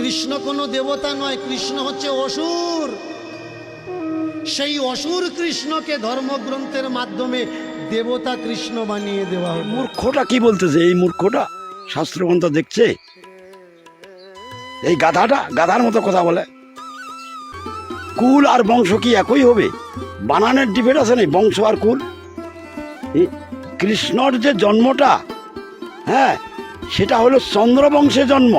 কৃষ্ণ কোনো দেবতা নয়, কৃষ্ণ হচ্ছে অসুর। সেই অসুর কৃষ্ণকে ধর্মগ্রন্থের মাধ্যমে দেবতা কৃষ্ণ বানিয়ে দেওয়া মূর্খটা কি বলতেছে? এই মূর্খটা? শাস্ত্রগ্রন্থ দেখছে? এই গাধাটা? গাধার মতো কথা বলে। কুল আর বংশ কি একই হবে? বানানের ডিবেট আছে নাই বংশ আর কুল? কৃষ্ণর যে জন্মটা হ্যাঁ সেটা হলো চন্দ্রবংশে জন্ম।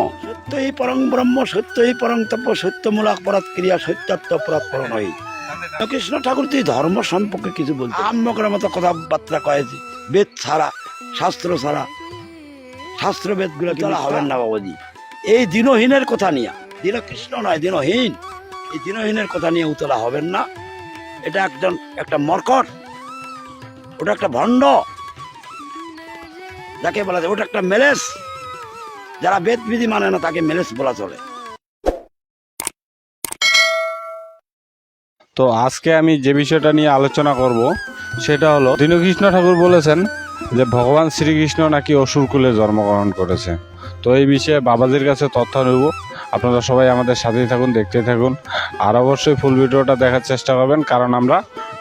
সত্যই পরং ব্রহ্ম, সত্যই পরং তপ সত্যমূলক পরাত ক্রিয়া সত্যাত্ম পরাত পরণ হই। কৃষ্ণ ঠাকুর তুই ধর্ম সম্পর্কে কিছু বলতে আম্মকের মতো কথাবার্তা কয়েছি বেদ ছাড়া, শাস্ত্র ছাড়া, শাস্ত্র বেদগুলো চলা হবেন না বাবাজি? এই দিনহীনের কথা নিয়ে দিন কৃষ্ণ নয়, দিনহীন। এই দিনহীনের কথা নিয়ে উতলা হবেন না। এটা একজন, একটা মর্কট, ওটা একটা ভণ্ড। যাকে বলা যায়, ওটা একটা মেলেস। যারা বেদ বিধি মানে না, তাকে মেলেস বলা চলে। তো আজকে আমি যে বিষয়টা নিয়ে আলোচনা করব, সেটা হলো, দীনকৃষ্ণ ঠাকুর বলেছেন যে ভগবান শ্রীকৃষ্ণ নাকি অসুর কুলে জন্মগ্রহণ করেছে। তো এই বিষয়ে বাবাজির কাছে তথ্য নেব। আপনারা সবাই আমাদের সাথেই থাকুন দেখতে থাকুন। আর অবশ্যই ফুল ভিডিওটা দেখার চেষ্টা করবেন, কারণ আমরা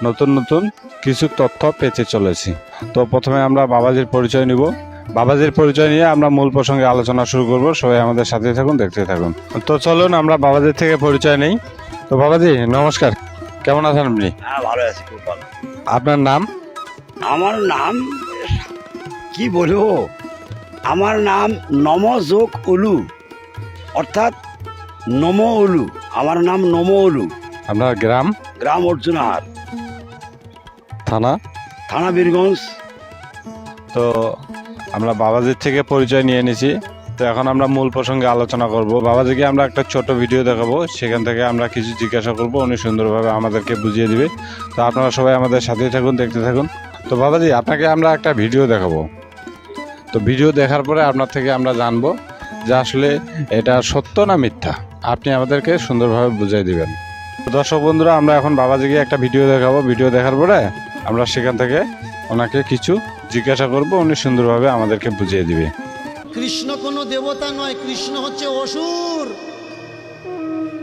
নতুন নতুন কিছু তথ্য পেতে চলেছি। তো প্রথমে আমরা বাবাজির পরিচয় নিব। বাবাজির পরিচয় নিয়ে আমরা মূল প্রসঙ্গে আলোচনা শুরু করব। সবাই আমাদের সাথে থাকুন দেখতে থাকুন। তো চলুন আমরা বাবাজির থেকে পরিচয় নেই। তো বাবাজি নমস্কার। কেমন আছেন আপনি? হ্যাঁ ভালো আছি খুব ভালো। আপনার নাম? আমার নাম কি বলব? আমার নাম নম যোগ উলু। অর্থাৎ নম উলু। আমার নাম নম উলু। আপনার গ্রাম? গ্রাম অর্জুনাহার থানা? থানা বীরগঞ্জ। তো আমরা বাবাজির থেকে পরিচয় নিয়ে নিয়েছি তো এখন আমরা মূল প্রসঙ্গে আলোচনা করব। বাবাজিকে আমরা একটা ছোট ভিডিও দেখাবো। সেখান থেকে আমরা কিছু জিজ্ঞাসা করব। উনি সুন্দরভাবে আমাদেরকে বুঝিয়ে দিবে। তো আপনারা সবাই আমাদের সাথেই থাকুন, দেখতে থাকুন। তো বাবাজি, আপনাকে আমরা একটা ভিডিও দেখাবো। তো ভিডিও দেখার পরে আপনার থেকে আমরা জানব যে আসলে এটা সত্য না মিথ্যা। আপনি আমাদেরকে সুন্দরভাবে বুঝিয়ে দিবেন। দর্শক বন্ধুরা, আমরা এখন বাবাজিকে একটা ভিডিও দেখাবো। ভিডিও দেখার পরে আমরা সেখান থেকে ওনাকে কিছু জিজ্ঞাসা করব, উনি সুন্দরভাবে আমাদেরকে বুঝিয়ে দিবে। কৃষ্ণ কোনো দেবতা নয়, কৃষ্ণ হচ্ছে অসুর।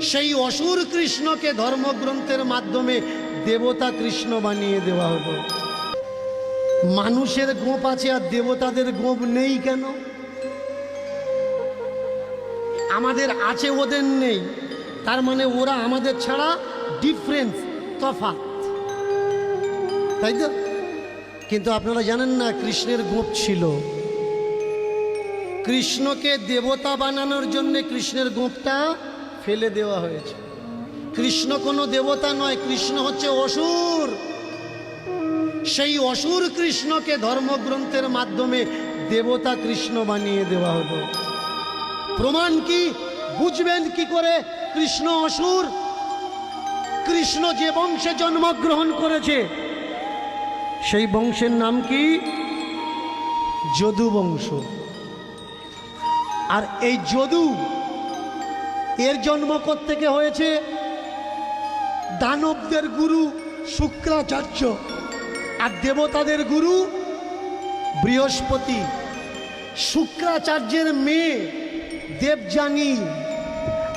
সেই অসুর কৃষ্ণকে ধর্মগ্রন্থের মাধ্যমে দেবতা কৃষ্ণ বানিয়ে দেওয়া হলো। মানুষের গোপ আছে আর দেবতাদের গোপ নেই কেন? আমাদের আছে ওদের নেই। তার মানে ওরা আমাদের ছাড়া ডিফারেন্স তফাৎ। তাই তো? কিন্তু আপনারা জানেন না, কৃষ্ণের গোপ ছিল। কৃষ্ণকে দেবতা বানানোর জন্য কৃষ্ণের গোপটা ফেলে দেওয়া হয়েছে। কৃষ্ণ কোনো দেবতা নয়, কৃষ্ণ হচ্ছে অসুর। সেই অসুর কৃষ্ণকে ধর্মগ্রন্থের মাধ্যমে দেবতা কৃষ্ণ বানিয়ে দেওয়া হলো। প্রমাণ কি? বুঝবেন কি করে? কৃষ্ণ অসুর। কৃষ্ণ যে বংশে জন্মগ্রহণ করেছে সেই বংশের নাম কি? যদু বংশ। আর এই যদু, এর জন্ম থেকে হয়েছে? দানবদের গুরু শুক্রাচার্য আর দেবতাদের গুরু বৃহস্পতি। শুক্রাচার্যের মেয়ে দেবযানী।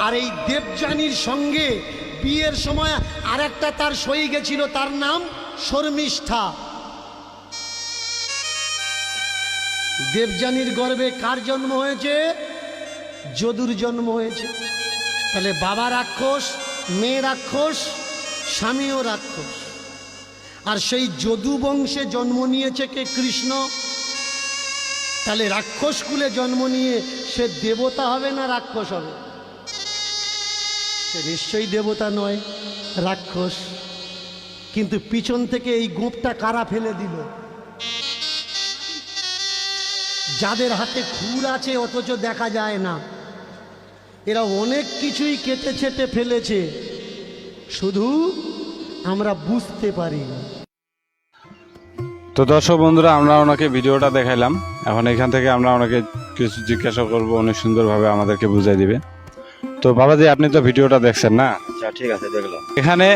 আর এই দেবযানীর সঙ্গে বিয়ের সময় আরেকটা তার সই গেছিল, তার নাম শর্মিষ্ঠা। দেবযানীর গর্ভে কার জন্ম হয়েছে? যদুর জন্ম হয়েছে। তাহলে বাবা রাক্ষস, মেয়ে রাক্ষস, স্বামীও রাক্ষস। আর সেই যদু বংশে জন্ম নিয়েছে কে কৃষ্ণ? তাহলে রাক্ষস কুলে জন্ম নিয়ে সে দেবতা হবে না রাক্ষস হবে? সে নিশ্চয়ই দেবতা নয়, রাক্ষস। কিন্তু পিছন থেকে এই গোপটা কারা ফেলে দিল? যাদের হাতে খুর আছে অথচ দেখা যায় না। এরা অনেক কিছুই কেটে ছেটে ফেলেছে। শুধু আমরা বুঝতে পারি। তো দর্শক বন্ধুরা আমরা ওনাকে ভিডিওটা দেখাইলাম। এখন এখান থেকে আমরা ওনাকে কিছু জিজ্ঞাসা করব অনেক সুন্দরভাবে আমাদেরকে বুঝাই দিবে। তো বাবাজি আপনি তো ভিডিওটা দেখছেন না? আচ্ছা ঠিক আছে দেখলাম। এখানে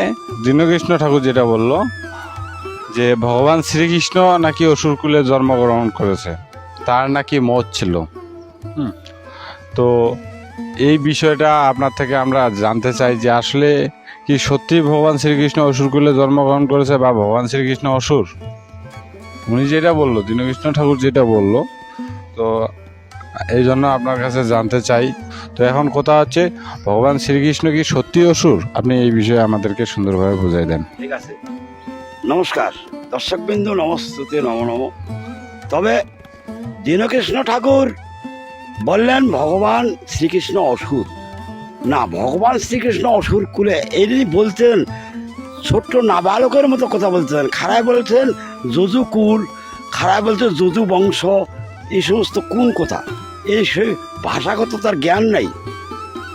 দীনকৃষ্ণ ঠাকুর যেটা বলল যে ভগবান শ্রীকৃষ্ণ নাকি অসুরকুলে জন্মগ্রহণ করেছে। তার নাকি মত ছিল। হুম। তো এই বিষয়টা আপনার থেকে আমরা জানতে চাই যে আসলে কি সত্যি ভগবান শ্রীকৃষ্ণ অসুর অসুরকুলে জন্মগ্রহণ করেছে বা ভগবান শ্রীকৃষ্ণ অসুর? উনি যেটা বলল দীনকৃষ্ণ ঠাকুর যেটা বলল তো এই জন্য আপনার কাছে জানতে চাই। তো এখন কথা হচ্ছে ভগবান শ্রীকৃষ্ণ কি সত্যি অসুর? আপনি এই বিষয়ে আমাদেরকে সুন্দরভাবে বুঝাই দেন। ঠিক আছে। নমস্কার। দর্শকবিন্দু নমস্তুতে নম নম। তবে দীনকৃষ্ণ ঠাকুর বললেন, ভগবান শ্রীকৃষ্ণ অসুর। না, ভগবান শ্রীকৃষ্ণ অসুর কুলে এই বলতেন ছোট্ট নাবালকের মতো কথা বলতেন খারায় বলছেন যজু কুল। খারায় বলছে যজু বংশ। এই সমস্ত কোন কথা। এই সেই ভাষাগত তার জ্ঞান নাই।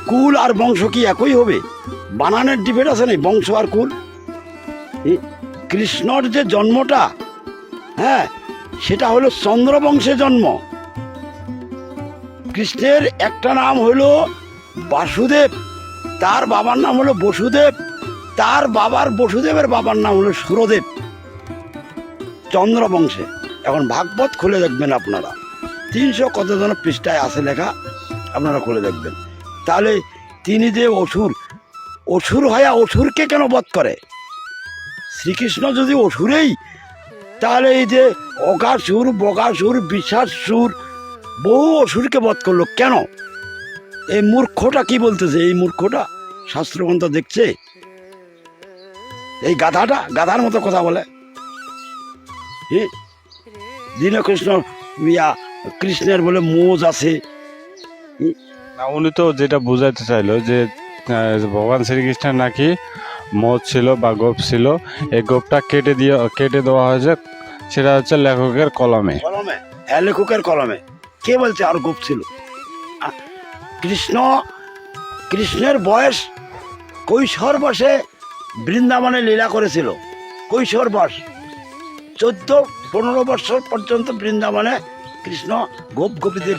কুল আর বংশ কি একই হবে? বানানের ডিবেট আছে নাই, বংশ আর কুল? কৃষ্ণর যে জন্মটা হ্যাঁ সেটা হলো চন্দ্রবংশে জন্ম। কৃষ্ণের একটা নাম হলো বাসুদেব, তার বাবার নাম হলো বসুদেব, তার বাবার বসুদেবের বাবার নাম হলো সুরদেব। চন্দ্রবংশে। এখন ভাগবত খুলে দেখবেন আপনারা। তিনশো কত জন পৃষ্ঠায় আছে লেখা? আপনারা খুলে দেখবেন। তাহলে তিনি যে অসুর অসুর হয়ে অসুরকে কেন বধ করে? শ্রীকৃষ্ণ যদি অসুরেই তাহলে এই যে অগাসুর বিশ্বাস সুর বহু অসুরকে বধ করল কেন? এই মূর্খটা কি বলতেছে? এই মূর্খটা শাস্ত্রগ্রন্থ দেখছে? এই গাধাটা গাধার মতো কথা বলে? দীনকৃষ্ণ ইয়া কৃষ্ণের বলে মোজ আছে। উনি তো যেটা বুঝাইতে চাইলো যে ভগবান শ্রীকৃষ্ণের নাকি মদ ছিল বা গোপ ছিল, এই গোপটা কেটে দিয়ে, কেটে দেওয়া হয়েছে। সেটা হচ্ছে লেখকের কলমে। কলমে? হ্যাঁ লেখকের কলমে। কে বলছে আর গোপ ছিল? কৃষ্ণ, কৃষ্ণের বয়স কৈশোর বসে বৃন্দাবনে লীলা করেছিল। কৈশোর বয়স চোদ্দ, পনেরো বছর পর্যন্ত বৃন্দাবনে কৃষ্ণ গোপ গোপীদের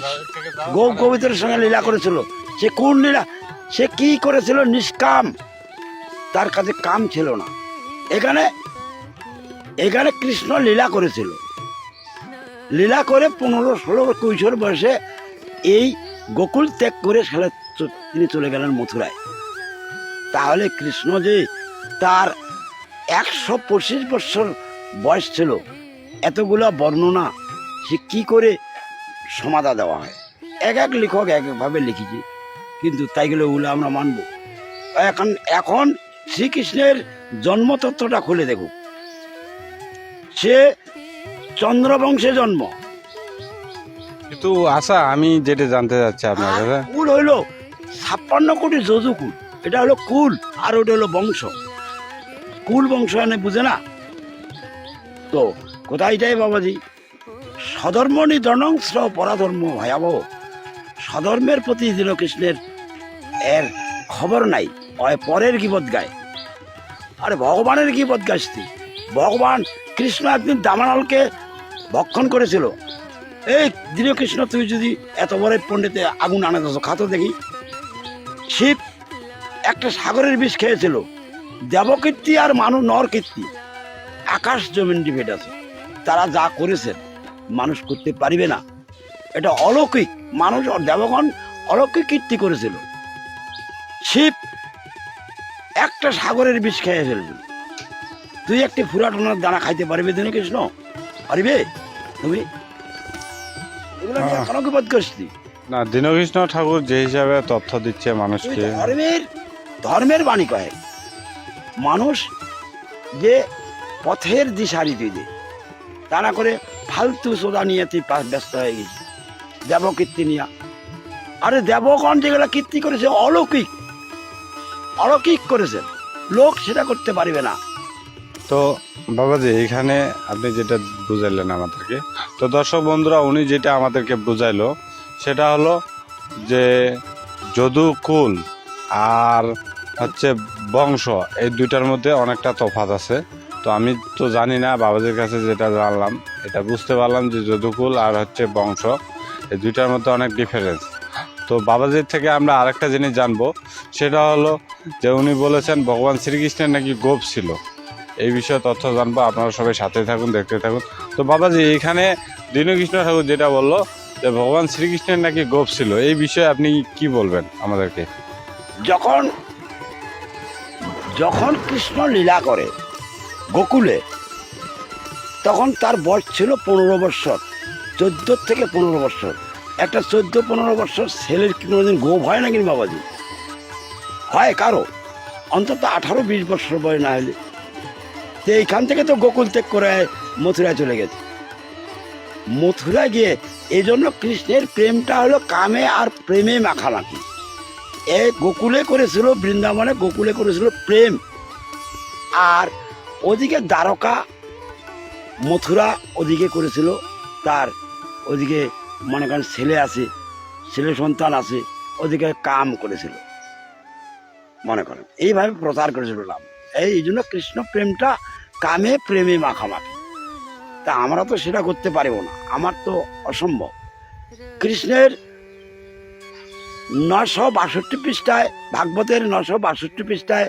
গোপ গোপীদের সঙ্গে লীলা করেছিল। সে কোন লীলা? সে কি করেছিল? নিষ্কাম। তার কাছে কাম ছিল না। এখানে এখানে কৃষ্ণ লীলা করেছিল। লীলা করে পনেরো, ষোলো কৈশোর বয়সে এই গোকুল ত্যাগ করে চ- তিনি চলে গেলেন মথুরায়। তাহলে কৃষ্ণ যে তার একশো পঁচিশ বছর বয়স ছিল, এতগুলা বর্ণনা সে কী করে সমাধা দেওয়া হয়? এক এক লেখক এক একভাবে লিখেছে, কিন্তু তাই গেলে ওগুলো আমরা মানব। এখন এখন শ্রীকৃষ্ণের জন্মতত্ত্বটা খুলে দেখুক। সে চন্দ্রবংশে জন্ম। কিন্তু আচ্ছা আমি যেটা জানতে চাচ্ছি আপনার কাছে। কুল হইল ছাপ্পান্ন কোটি যজু কুল। এটা হলো কুল আর ওটা হলো বংশ। কুল বংশ এনে বুঝে না? তো কোথায় এটাই বাবাজি? সধর্ম নিধনংস পরাধর্ম ভয়াবহ। সধর্মের প্রতি দিল কৃষ্ণের এর খবর নাই। পরের গিবত গায়। আরে ভগবানের গিবত গাইস তুই। ভগবান কৃষ্ণ একদিন দামানলকে ভক্ষণ করেছিল। এই দীনকৃষ্ণ তুই যদি এত বড় পণ্ডিতে আগুন আনে তো খাতো দেখি। শিব একটা সাগরের বিষ খেয়েছিল। দেবকীর্তি আর মানুষ নর কীর্তি। আকাশ জমিন ডিবেট আছে। তারা যা করেছেন মানুষ করতে পারিবে না। এটা অলৌকিক। মানুষ, দেবগণ অলৌকিক কীর্তি করেছিল। শিব একটা সাগরের বিষ খেয়ে ফেলবে। তুই একটি ফুরাটনার দানা খাইতে পারবে দীনকৃষ্ণ পারিবে? তুমি এগুলো নিয়ে আহ। কেন কি বোধ করিস তুই? না দীনকৃষ্ণ ঠাকুর যে হিসাবে তথ্য দিচ্ছে মানুষকে। ধর্মের ধর্মের বাণী কয়ে? মানুষ যে পথের দিশারি তুই দে তা না করে ফালতু সোদা নিয়ে তুই ব্যস্ত হয়ে গেছিস। দেবকীর্তি নিয়া। আরে দেবগণ যেগুলো কীর্তি করেছে অলৌকিক। অলৌকিক করেছে লোক সেটা করতে পারবে না। তো বাবাজি, এখানে আপনি যেটা বুঝাইলেন আমাদেরকে, তো দর্শক বন্ধুরা, উনি যেটা আমাদেরকে বুঝাইলো, সেটা হলো যে যদু কুল আর হচ্ছে বংশ, এই দুইটার মধ্যে অনেকটা তফাৎ আছে। তো আমি তো জানি না, বাবাজির কাছে যেটা জানলাম, এটা বুঝতে পারলাম যে যদুকুল আর হচ্ছে বংশ, এই দুইটার মধ্যে অনেক ডিফারেন্স তো বাবাজির থেকে আমরা আরেকটা জিনিস জানব, সেটা হলো যে উনি বলেছেন, ভগবান শ্রীকৃষ্ণের নাকি গোপ ছিল। এই বিষয়ে তথ্য জানব, আপনারা সবাই সাথে থাকুন, দেখতে থাকুন। তো বাবাজি, এখানে দীনকৃষ্ণ ঠাকুর যেটা বলল যে ভগবান শ্রীকৃষ্ণের নাকি গোপ ছিল, এই বিষয়ে আপনি কি বলবেন আমাদেরকে? যখন যখন কৃষ্ণ লীলা করে গোকুলে, তখন তার বয়স ছিল পনেরো বৎসর, চোদ্দ থেকে পনেরো বৎসর। একটা চোদ্দ পনেরো বৎসর ছেলের কোনোদিন গোপ হয় না কিন্তু বাবাজি? হয় কারও? অন্তত আঠারো বিশ বছর বয়স না হলে। তো এইখান থেকে তো গোকুল ত্যাগ করে মথুরায় চলে গেছে। মথুরায় গিয়ে এই জন্য কৃষ্ণের প্রেমটা হলো কামে আর প্রেমে মাখামাখি এ গোকুলে করেছিল, বৃন্দাবনে গোকুলে করেছিল প্রেম। আর ওদিকে দ্বারকা মথুরা ওদিকে করেছিল, তার ওদিকে মনে করেন ছেলে আছে, ছেলে সন্তান আছে, ওদিকে কাম করেছিল। মনে করেন। এইভাবে প্রচার করেছিল রাম এই জন্য কৃষ্ণ প্রেমটা কামে প্রেমে মাখামাখি। তা আমরা তো সেটা করতে পারব না। আমার তো অসম্ভব। কৃষ্ণের নশো বাষট্টি পৃষ্ঠায়, ভাগবতের নশো বাষট্টি পৃষ্ঠায়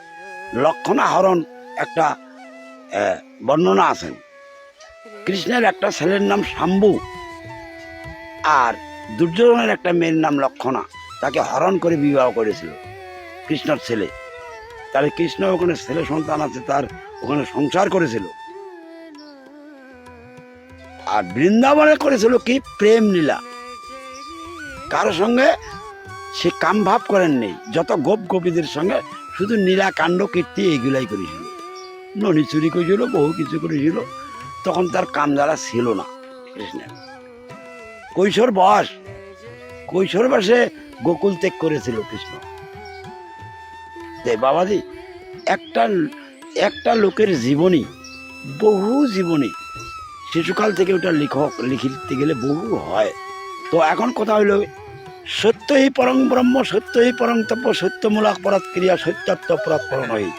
লক্ষণাহরণ একটা বর্ণনা আছেন কৃষ্ণের একটা ছেলের নাম শাম্বু আর দুর্যোধনের একটা মেয়ের নাম লক্ষণা। তাকে হরণ করে বিবাহ করেছিল। কৃষ্ণর ছেলে। তাহলে কৃষ্ণ ওখানে ছেলে সন্তান আছে, তার ওখানে সংসার করেছিল। আর বৃন্দাবনে করেছিল কি? প্রেম লীলা। কারোর সঙ্গে সে কাম ভাব করেন নেই। যত গোপ গোপীদের সঙ্গে শুধু নীলা, কাণ্ড, কীর্তি এইগুলাই করেছিল। ননি চুরি করেছিল, বহু কিছু করেছিল, তখন তার কাম দ্বারা ছিল না কৃষ্ণের। কৈশোর বয়স। কৈশোর বয়সে গোকুল ত্যাগ করেছিল কৃষ্ণ। দে বাবাজি, একটা একটা লোকের জীবনী, বহু জীবনী, শিশুকাল থেকে ওটা লেখক, লিখিতে গেলে বহু হয়। তো এখন কথা হইল সত্যই পরং ব্রহ্ম সত্যই পরং তপ সত্যমূলক পরাত ক্রিয়া সত্যাত্ম পরাত পরণ হই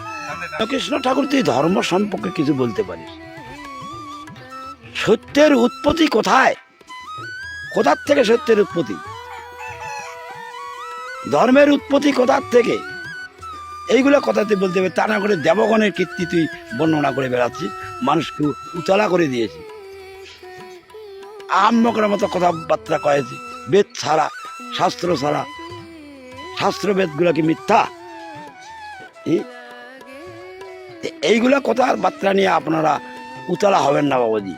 কৃষ্ণ ঠাকুর তুই ধর্ম সম্পর্কে কিছু বলতে পারিস? সত্যের উৎপত্তি কোথায়? কোথার থেকে সত্যের উৎপত্তি? ধর্মের উৎপত্তি কোথার থেকে? এইগুলো কথা তুই বলতে হবে, তা না করে দেবগণের কীর্তি তুই বর্ণনা করে বেড়াচ্ছিস মানুষকে উতলা করে দিয়েছিস আহম্মকের মতো কথাবার্তা কয়েছি, বেদ ছাড়া, শাস্ত্র ছাড়া শাস্ত্র বেদগুলো কি মিথ্যা এইগুলা কথার বার্তা নিয়ে আপনারা উতলা হবেন না বাবাজি।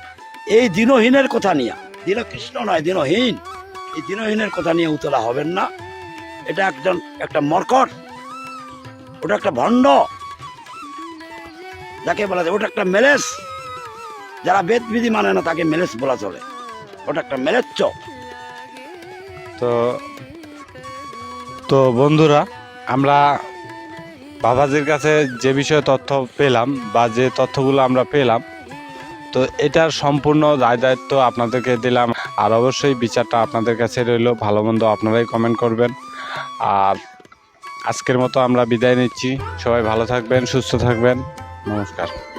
এই দিনহীনের কথা নিয়ে, দিন কৃষ্ণ নয়, দিনহীন। এই দিনহীনের কথা নিয়ে উতলা হবেন না। এটা একজন, একটা মর্কট। ওটা একটা ভণ্ড। যাকে বলা যায়, ওটা একটা মেলেস। যারা বেদ বিধি মানে না, তাকে মেলেস বলা চলে। ওটা একটা মেলেচ্চ তো তো বন্ধুরা, আমরা বাবাজির কাছে যে বিষয়ে তথ্য পেলাম বা যে তথ্যগুলো আমরা পেলাম, তো এটার সম্পূর্ণ দায় দায়িত্ব আপনাদেরকে দিলাম। আর অবশ্যই বিচারটা আপনাদের কাছে রইল, ভালো মন্দ আপনারাই কমেন্ট করবেন। আর আজকের মতো আমরা বিদায় নিচ্ছি। সবাই ভালো থাকবেন সুস্থ থাকবেন। নমস্কার।